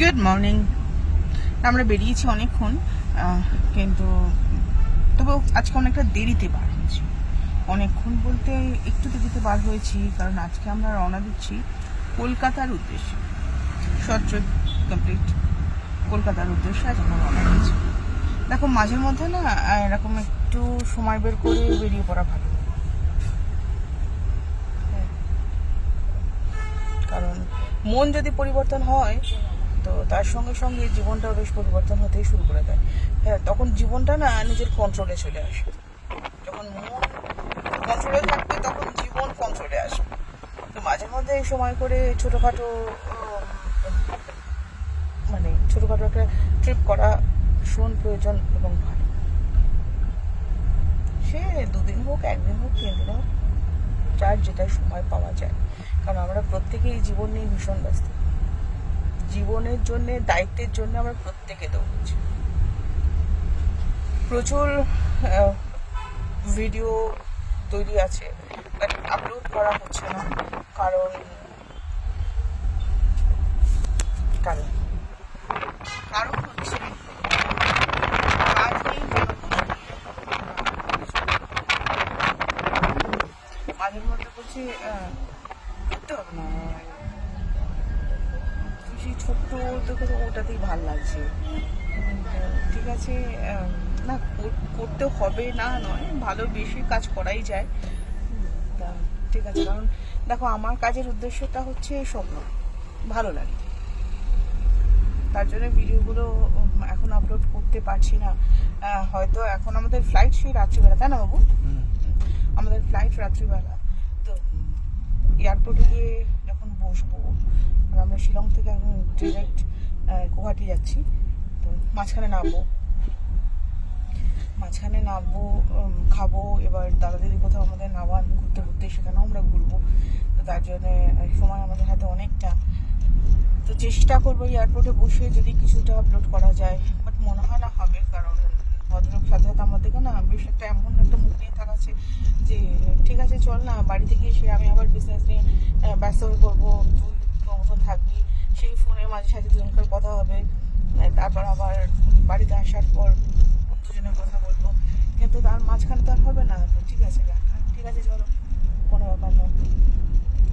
Good morning আমরা বেরিয়েছি অনেকক্ষণ কিন্তু তবু আজকে অনেকটা দেরিতে বার হয়েছি। অনেকক্ষণ বলতে একটু দেরিতে বার হয়েছি, কারণ আজকে আমরা রওনা দিচ্ছি কলকাতার উদ্দেশ্যে। শর্ট কমপ্লিট কলকাতার উদ্দেশ্যে আজ আমরা রওনা দিচ্ছি দেখো, মাঝের মধ্যে না এরকম একটু সময় বের করে বেরিয়ে পড়া ভালো। কারণ মন যদি পরিবর্তন হয় তো তার সঙ্গে সঙ্গে জীবনটাও বেশ পরিবর্তন হতেই শুরু করে দেয়। হ্যাঁ তখন জীবনটা না নিজের কন্ট্রোলে চলে আসে। যখন মন কন্ট্রোলে থাকবে, তখন জীবন কন্ট্রোলে আসবে। তো মাঝে মধ্যে এই সময় করে ছোটোখাটো মানে ছোটোখাটো একটা ট্রিপ করা ভীষণ প্রয়োজন এবং ভালো। সে দুদিন হোক, একদিন হোক তিন দিন হোক, যার যেটা সময় পাওয়া যায়। কারণ আমরা প্রত্যেকেই জীবন নিয়ে ভীষণ ব্যস্ত। জীবনের জন্য, দায়িত্বের জন্য আমরা প্রত্যেকে দৌড়ছি প্রচুর ভিডিও তৈরি আছে বাট আপলোড করা হচ্ছে না, কারণ কারণ কারণ হচ্ছে মাঝে মধ্যে বলছি করতে হবে না। সেই ছোট্ট তোকে তো ওটাতেই ভালো লাগছে। ঠিক আছে না কর- করতে হবে না নয় ভালো বেশি কাজ করাই যায়। তা ঠিক আছে কারণ দেখো আমার কাজের উদ্দেশ্যটা হচ্ছে স্বপ্ন ভালো লাগে। তার জন্য ভিডিওগুলো এখন আপলোড করতে পারছি না। হয়তো এখন আমাদের ফ্লাইট সেই রাত্রিবেলা তাই না বাবু? আমাদের ফ্লাইট রাত্রিবেলা। তো এয়ারপোর্টে গিয়ে যখন বসবো। আমরা শিলং থেকে এখন ডিরেক্ট গুয়াহাটি যাচ্ছি। তো মাঝখানে নামবো। মাঝখানে নামবো খাব, এবার দাদা দিদি কোথাও আমাদের নামান ঘুরতে ঘুরতে সেখানেও আমরা ঘুরবো। তো তার জন্য সময় আমাদের হাতে অনেকটা। তো চেষ্টা করব এয়ারপোর্টে বসে যদি কিছুটা আপলোড করা যায়। বাট মনে হয় না হবে, কারণ ভদ্রলোক সাথে সাথে আমাদেরকে না বেশ একটা এমন একটা মুখ নিয়ে থাকাচ্ছে যে ঠিক আছে চল না, বাড়িতে গিয়ে সে, আমি আবার বিজনেস নিয়ে ব্যস্ত হয়ে পড়ব, তুই মতন থাকবি। সেই ফোনে মাঝে সাথে দুজনকার কথা হবে। তারপর আবার বাড়িতে আসার পর দুজনের কথা বলব। কিন্তু তার মাঝখানে তো আর হবে না তো ঠিক আছে রাখ। ঠিক আছে চলো কোনো ব্যাপার নয়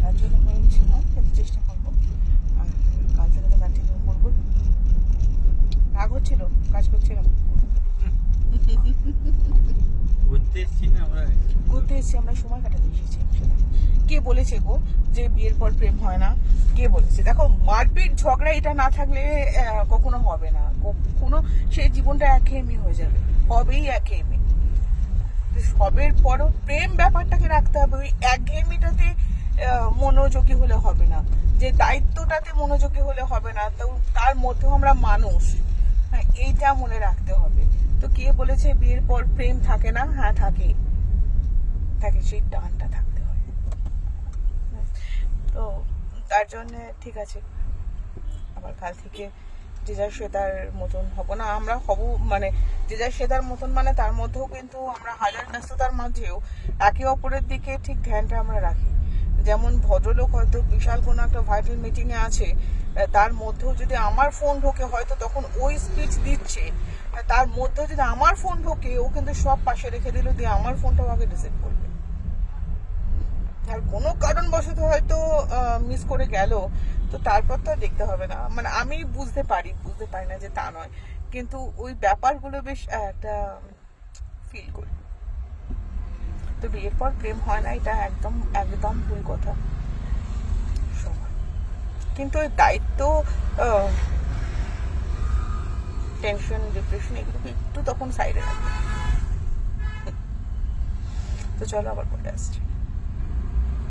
তার জন্য হয়েছি না কিন্তু চেষ্টা করব আর কাল থেকে তো কন্টিনিউ করব রাগ হচ্ছিল কাজ করছিলাম ঘুরতে এসছি না আমরা ঘুরতে এসেছি আমরা সময় কাটাতে এসেছি কে? বলেছে গো যে বিয়ের পর প্রেম হয় না? কে বলেছে? দেখো, মারপিট, ঝগড়া এটা না থাকলে কখনো হবে না। কখনো সেই জীবনটা একঘেয়েমি হয়ে যাবে। হবেই একঘেয়েমি। সবের পরও প্রেম ব্যাপারটাকে রাখতে হবে। ওই একঘেয়েমিটাতে মনোযোগী হলে হবে না। যে দায়িত্বটাতে মনোযোগী হলে হবে না, তো তার মধ্যেও আমরা মানুষ। হ্যাঁ এইটা মনে রাখতে হবে। তো কে বলেছে বিয়ের পর প্রেম থাকে না? হ্যাঁ থাকে। থাকে সেই টানটা থাকতে হয়। তো তার জন্যে ঠিক আছে। আবার কাল থেকে যে যার সেতার মতন হব না, আমরা হব মানে যে যার সেতার মতন মানে তার মধ্যেও কিন্তু আমরা হাজার ব্যস্ততার মাঝেও একে অপরের দিকে ঠিক ধ্যানটা আমরা রাখি। যেমন ভদ্রলোক হয়তো বিশাল কোনো একটা ভাইটাল মিটিংয়ে আছে তার মধ্যেও যদি আমার ফোন ঢোকে, হয়তো তখন ওই স্পিচ দিচ্ছে। তার মধ্যেও যদি আমার ফোন ঢোকে, ও কিন্তু সব পাশে রেখে দিল দিয়ে আমার ফোনটাও আগে রিসেট করবে আর কোনো কারণবশত হয়তো মিস করে গেল, তো তারপর তো দেখতে হবে না। মানে আমি বুঝতে পারি বুঝতে পারি না যে তা নয়। কিন্তু ওই ব্যাপারগুলো বেশ একটা ফিল করি। তো বিয়ের পর প্রেম হয় না, এটা একদম একদম ভুল কথা। কিন্তু দায়িত্ব টেনশন ডিপ্রেশন এগুলো একটু তখন সাইডে রাখবে। তো চলো আবার পরে আসছি।